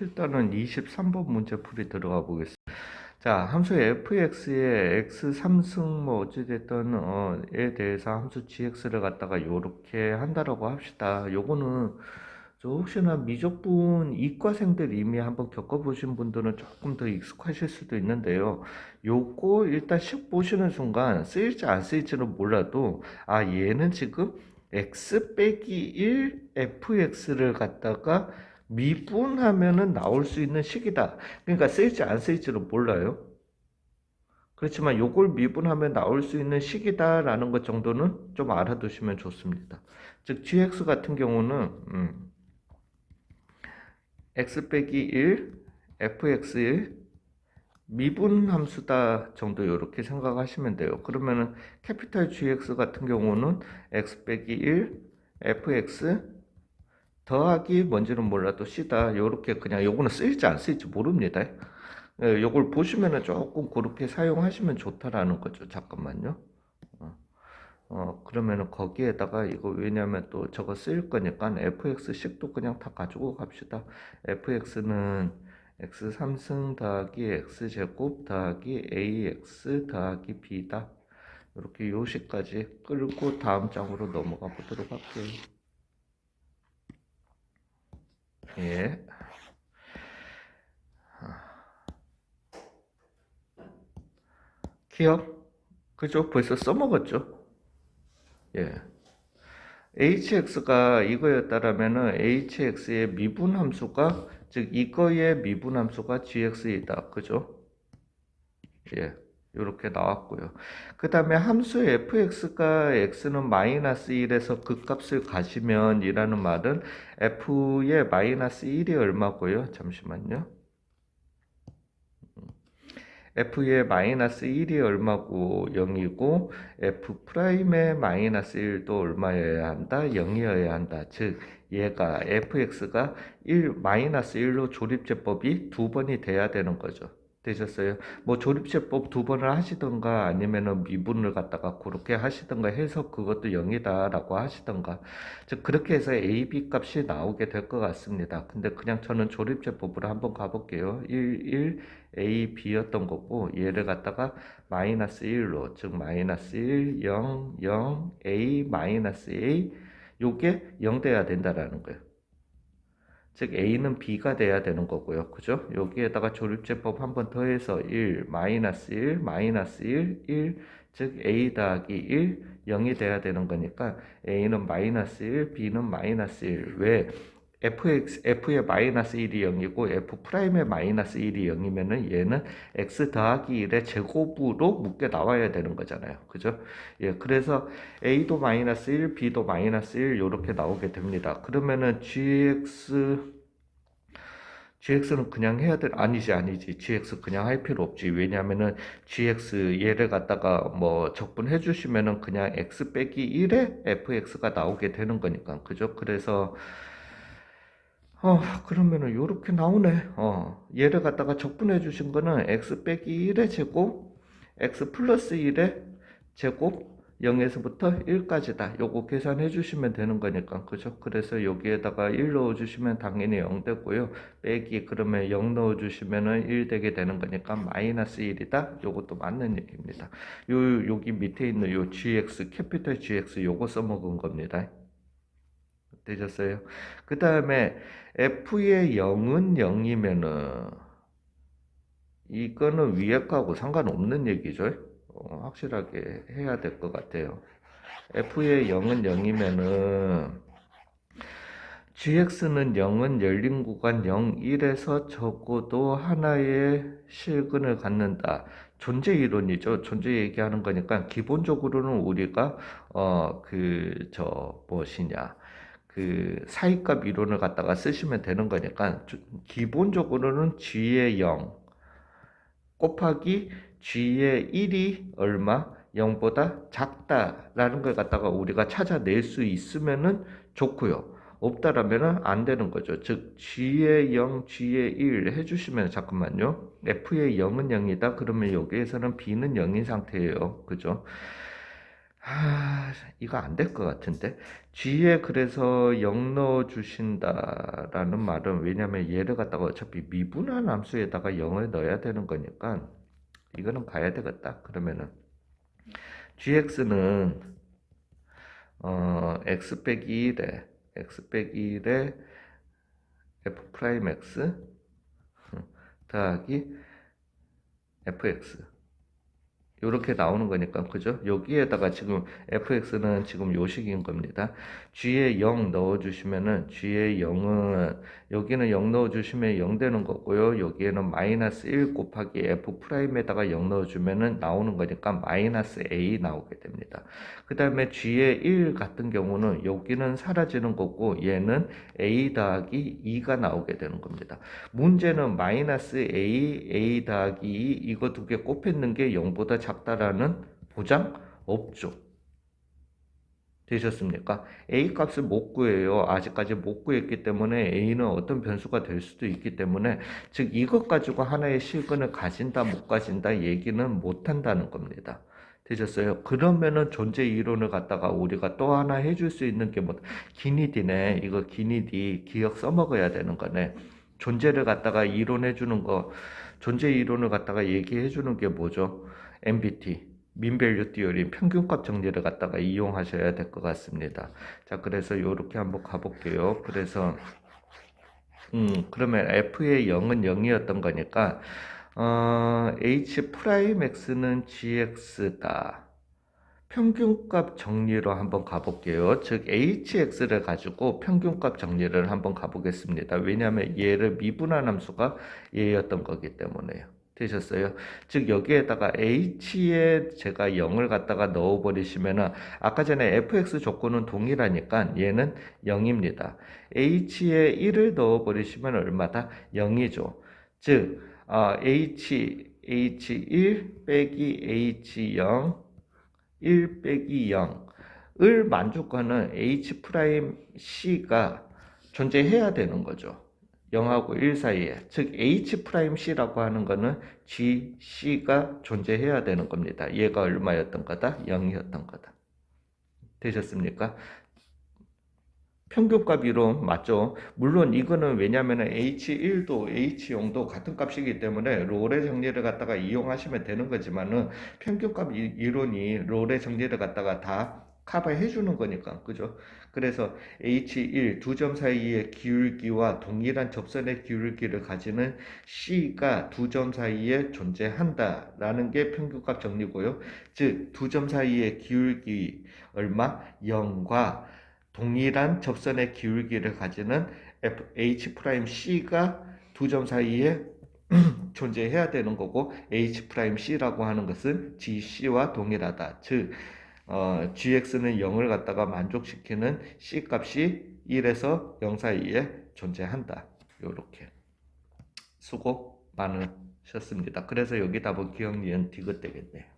일단은 23번 문제풀이 들어가 보겠습니다. 자, 함수 fx의 x 3승 뭐 어찌됐든 어에 대해서 함수 gx를 갖다가 요렇게 한다라고 합시다. 요거는 저 혹시나 미적분 이과생들 이미 한번 겪어보신 분들은 조금 더 익숙하실 수도 있는데요. 요거 일단 식 보시는 순간 쓰일지 안 쓰일지는 몰라도 아 얘는 지금 x 빼기 1 fx를 갖다가 미분하면은 나올 수 있는 식이다. 그러니까 쓰일지 안 쓰일지는 몰라요. 그렇지만 요걸 미분하면 나올 수 있는 식이다라는 것 정도는 좀 알아두시면 좋습니다. 즉 gx 같은 경우는 음, x 빼기 1 fx 미분 함수다 정도 이렇게 생각하시면 돼요. 그러면은 캐피탈 gx 같은 경우는 x 빼기 1 fx 더하기 뭔지는 몰라도 c다 요렇게 그냥 요거는 쓰일지 안 쓰일지 모릅니다. 예, 요걸 보시면은 조금 그렇게 사용하시면 좋다라는 거죠. 잠깐만요. 어, 어, 그러면은 거기에다가 이거 왜냐면 또 저거 쓰일 거니까 fx식도 그냥 다 가지고 갑시다. fx는 x 3승 더하기 x 제곱 더하기 ax 더하기 b다. 이렇게 요식까지 끌고 다음 장으로 넘어가 보도록 할게요. 예. 기억? 그죠? 벌써 써먹었죠? 예. hx가 이거였다라면은 hx의 미분 함수가 즉 이거의 미분 함수가 gx이다. 그죠? 예. 이렇게 나왔고요. 그 다음에 함수 fx가 x는 마이너스 1에서 그 값을 가시면 이라는 말은 f의 마이너스 1이 얼마고요? 잠시만요. f의 마이너스 1이 얼마고 0이고 f 프라임의 마이너스 1도 얼마여야 한다? 0이어야 한다. 즉 얘가 fx가 1 마이너스 1로 조립제법이 두 번이 돼야 되는 거죠. 되셨어요? 뭐 조립제법 두 번을 하시던가 아니면은 미분을 갖다가 그렇게 하시던가 해서 그것도 0이다라고 하시던가 즉 그렇게 해서 a, b 값이 나오게 될 것 같습니다. 근데 그냥 저는 조립제법으로 한번 가볼게요. 1, 1, a, b였던 거고 얘를 갖다가 마이너스 1로 즉 마이너스 1, 0, 0, a, 마이너스 a 요게 0 돼야 된다라는 거예요. 즉 a는 b가 돼야 되는 거고요. 그죠? 여기에다가 조립제법 한 번 더해서 1, 마이너스 1, 마이너스 1, 1, 즉 a 더하기 1, 0이 돼야 되는 거니까 a는 마이너스 1, b는 마이너스 1. 왜? Fx, f의 마이너스 1이 0이고 f 프라임의 마이너스 1이 0이면은 얘는 x 더하기 1의 제곱으로 묶여 나와야 되는 거잖아요. 그죠? 예, 그래서 a도 마이너스 1, b도 마이너스 1 이렇게 나오게 됩니다. 그러면은 gx gx는 그냥 해야 될 아니지 아니지 gx 그냥 할 필요 없지 왜냐면은 gx 얘를 갖다가 뭐 적분해 주시면은 그냥 x 빼기 1에 fx가 나오게 되는 거니까 그죠 그래서 어, 그러면은 요렇게 나오네. 어, 얘를 갖다가 적분해 주신 거는 x 빼기 1의 제곱, x 플러스 1의 제곱, 0에서부터 1까지다. 요거 계산해 주시면 되는 거니까. 그죠? 그래서 여기에다가 1 넣어 주시면 당연히 0 되고요. 빼기 그러면 0 넣어 주시면은 1 되게 되는 거니까 마이너스 1이다. 요것도 맞는 얘기입니다. 요 여기 밑에 있는 요 gx 캐피털 gx 요거 써먹은 겁니다. 되셨어요? 그 다음에 f의 0은 0이면은 이거는 위에 거하고 상관없는 얘기죠. 어, 확실하게 해야 될 것 같아요. f의 0은 0이면은 gx는 0은 열린 구간 0, 1에서 적어도 하나의 실근을 갖는다. 존재 이론이죠. 존재 얘기하는 거니까 기본적으로는 우리가 어 그 저 무엇이냐 그 사이값 이론을 갖다가 쓰시면 되는 거니까 기본적으로는 g의 0 곱하기 g의 1이 얼마 0보다 작다라는 걸 갖다가 우리가 찾아낼 수 있으면은 좋고요. 없다라면은 안 되는 거죠. 즉 g의 0, g의 1 해주시면 잠깐만요. f의 0은 0이다. 그러면 여기에서는 b는 0인 상태예요. 그죠? 아, 이거 안 될 것 같은데. G에 그래서 0 넣어 주신다라는 말은 왜냐면 얘를 갖다가 어차피 미분한 함수에다가 0을 넣어야 되는 거니까 이거는 봐야 되겠다. 그러면은 gx는 어, x 빼기 1에 x 빼기 1에 f 프라임 x 더하기 fx 이렇게 나오는 거니까 그죠? 여기에다가 지금 fx는 지금 요식인 겁니다. g에 0 넣어 주시면은 g에 0은 여기는 0 넣어 주시면 0 되는 거고요. 여기에는 마이너스 1 곱하기 f 프라임에다가 0 넣어 주면은 나오는 거니까 마이너스 a 나오게 됩니다. 그 다음에 g에 1 같은 경우는 여기는 사라지는 거고 얘는 a 더하기 2가 나오게 되는 겁니다. 문제는 마이너스 a, a 더하기 2 이거 두 개 곱했는 게 0보다 작다라는 보장 없죠. 되셨습니까? a 값을 못 구해요. 아직까지 못 구했기 때문에 a는 어떤 변수가 될 수도 있기 때문에 즉 이것 가지고 하나의 실근을 가진다 못 가진다 얘기는 못 한다는 겁니다. 되셨어요? 그러면은 존재 이론을 갖다가 우리가 또 하나 해줄 수 있는 게 뭐, 기니디네. 이거 기니디 기억 써먹어야 되는 거네. 존재를 갖다가 이론해 주는 거, 존재 이론을 갖다가 얘기해 주는 게 뭐죠? MBT. 민밸류 띠어리 평균값 정리를 갖다가 이용하셔야 될 것 같습니다. 자, 그래서 요렇게 한번 가볼게요. 그래서, 음, 그러면 F의 0은 0이었던 거니까, 어, H 프라임 X는 GX다. 평균값 정리로 한번 가볼게요. 즉 hx를 가지고 평균값 정리를 한번 가보겠습니다. 왜냐하면 얘를 미분한 함수가 얘였던 거기 때문에요. 되셨어요? 즉 여기에다가 h에 제가 0을 갖다가 넣어 버리시면은 아까 전에 fx 조건은 동일하니까 얘는 0입니다. h에 1을 넣어 버리시면 얼마다? 0이죠. 즉 어, h h1 빼기 h0 1 빼기 0을 만족하는 h 프라임 c가 존재해야 되는 거죠. 0하고 1 사이에 즉 h 프라임 c라고 하는 거는 g c가 존재해야 되는 겁니다. 얘가 얼마였던 거다? 0이었던 거다. 되셨습니까? 평균값 이론 맞죠? 물론 이거는 왜냐면은 H1도 H0도 같은 값이기 때문에 롤의 정리를 갖다가 이용하시면 되는 거지만은 평균값 이- 이론이 롤의 정리를 갖다가 다 커버해 주는 거니까 그죠? 그래서 H1 두 점 사이의 기울기와 동일한 접선의 기울기를 가지는 C가 두 점 사이에 존재한다 라는 게 평균값 정리고요. 즉 두 점 사이의 기울기 얼마? 0과 동일한 접선의 기울기를 가지는 F, H 프라임 C가 두 점 사이에 존재해야 되는 거고 H 프라임 C라고 하는 것은 GC와 동일하다. 즉 어, GX는 0을 갖다가 만족시키는 C 값이 1에서 0 사이에 존재한다. 요렇게 수고 많으셨습니다. 그래서 여기 답은 기억 니은 디귿 되겠네요.